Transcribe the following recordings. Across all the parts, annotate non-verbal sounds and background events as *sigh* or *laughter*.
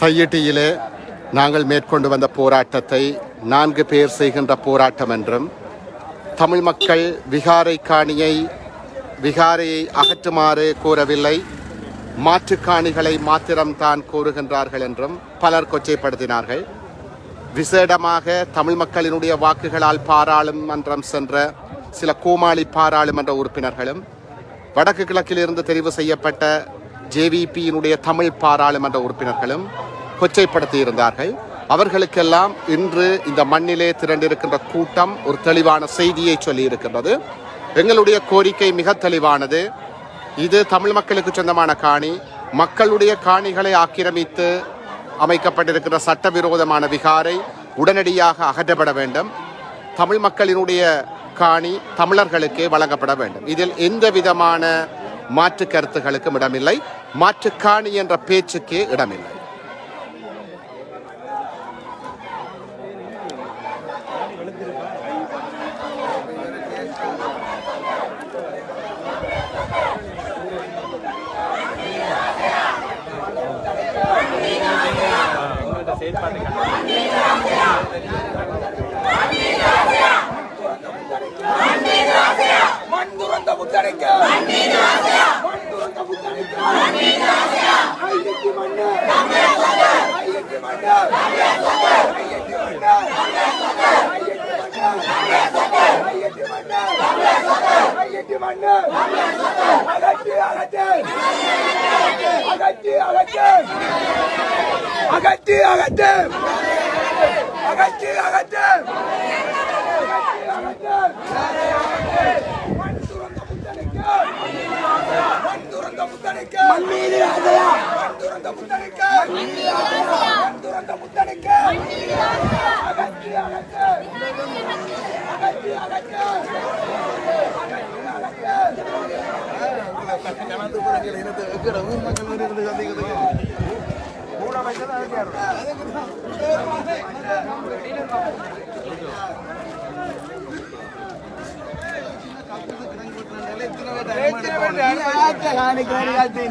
தையிட்டியிலே நாங்கள் மேற்கொண்டு வந்த போராட்டத்தை நான்கு பேர் செய்கின்ற போராட்டம் என்றும் தமிழ் மக்கள் விகாரை காணியை விகாரையை அகற்றுமாறு கூறவில்லை மாற்றுக்காணிகளை மாத்திரம்தான் கூறுகின்றார்கள் என்றும் பலர் கொச்சைப்படுத்தினார்கள். விசேடமாக தமிழ் மக்களினுடைய வாக்குகளால் பாராளுமன்றம் சென்ற சில கோமாளி பாராளுமன்ற உறுப்பினர்களும் வடக்கு கிழக்கிலிருந்து தெரிவு செய்யப்பட்ட ஜேவிபியினுடைய தமிழ் பாராளுமன்ற உறுப்பினர்களும் கொச்சைப்படுத்தி இருந்தார்கள் அவர்களுக்கெல்லாம் இன்று இந்த மண்ணிலே திரண்டிருக்கின்ற கூட்டம் ஒரு தெளிவான செய்தியை சொல்லியிருக்கின்றது. எங்களுடைய கோரிக்கை மிக தெளிவானது. இது தமிழ் மக்களுக்கு சொந்தமான காணி. மக்களுடைய காணிகளை ஆக்கிரமித்து அமைக்கப்பட்டிருக்கிற சட்டவிரோதமான விகாரை உடனடியாக அகற்றப்பட வேண்டும். தமிழ் மக்களினுடைய காணி தமிழர்களுக்கே வழங்கப்பட வேண்டும். இதில் எந்த விதமான மாற்று கருத்துகளுக்கும் இடமில்லை. மாற்று காணி என்ற பேச்சுக்கே இடமில்லை. மண் துறந்த முத்தரைக்க மண் துறந்த முத்தரைக்க ஐயத்தி மண்ணு ஐயத்தி மண்ணு ஐயத்தி மண்ணு ஐயத்தி மண்ணு ஐயத்தி மண்ணு அகற்றி அகற்று. அகற்றி அகற்று. அகற்றி அகற்று. அகற்றி அகற்று. அகற்றி மண் துறந்த முத்தனைக்கு மண் துறந்த முத்தனைக்கு மண் மீது ஆசையா மண் துறந்த முத்தனைக்கு மண் துறந்த முத்தனைக்கு அகற்றி. அகற்று அகற்றி. அகற்று அகற்று அகற்று அகற்று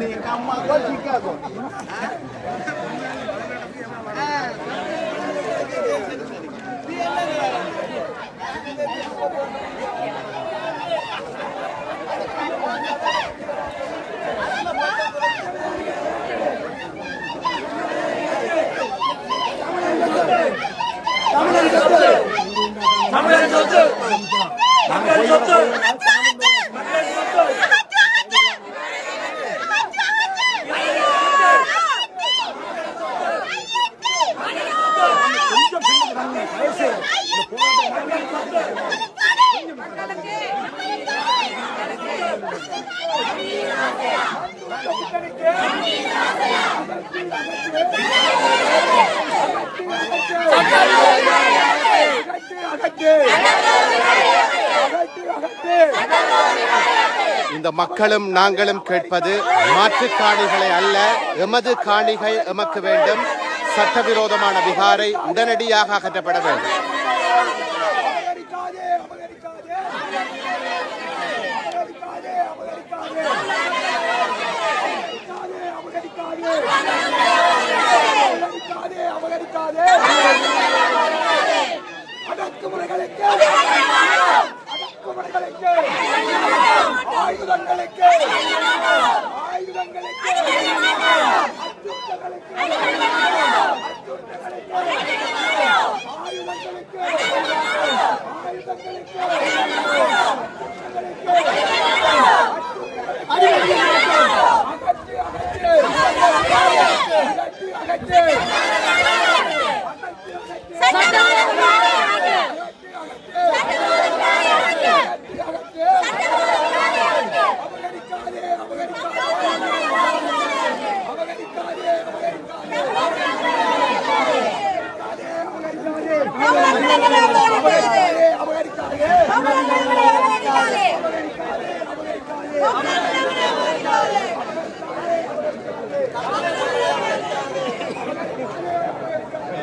இந்த மக்களும் நாங்களும் கேட்பது மாற்றுக் காணிகளை அல்ல எமது காணிகள் எமக்கு வேண்டும். சட்டவிரோதமான விகாரை உடனடியாக அகற்றப்பட வேண்டும். அவகரிக்காதே. Yeah. *laughs*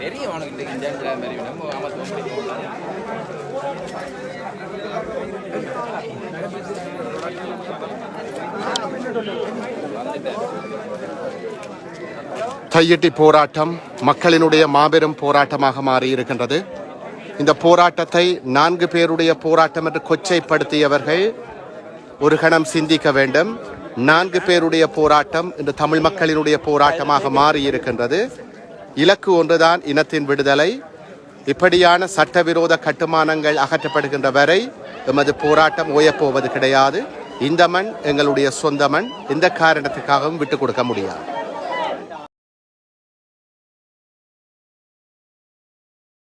தெரியும் அவனுக்கு இந்த மாதிரி நம்ம தையிட்டி போராட்டம் மக்களினுடைய மாபெரும் போராட்டமாக மாறி இருக்கின்றது இந்த போராட்டத்தை நான்கு பேருடைய போராட்டம் என்று கொச்சைப்படுத்தியவர்கள் ஒரு கணம் சிந்திக்க வேண்டும். நான்கு பேருடைய போராட்டம் இந்த தமிழ் மக்களினுடைய போராட்டமாக மாறி இருக்கின்றது இலக்கு ஒன்றுதான் இனத்தின் விடுதலை. இப்படியான சட்டவிரோத கட்டுமானங்கள் அகற்றப்படுகின்ற வரை எமது போராட்டம் ஓயப்போவது கிடையாது. இந்த மண் எங்களுடைய சொந்த மண். இந்த காரணத்துக்காகவும் விட்டுக் கொடுக்க முடியாது.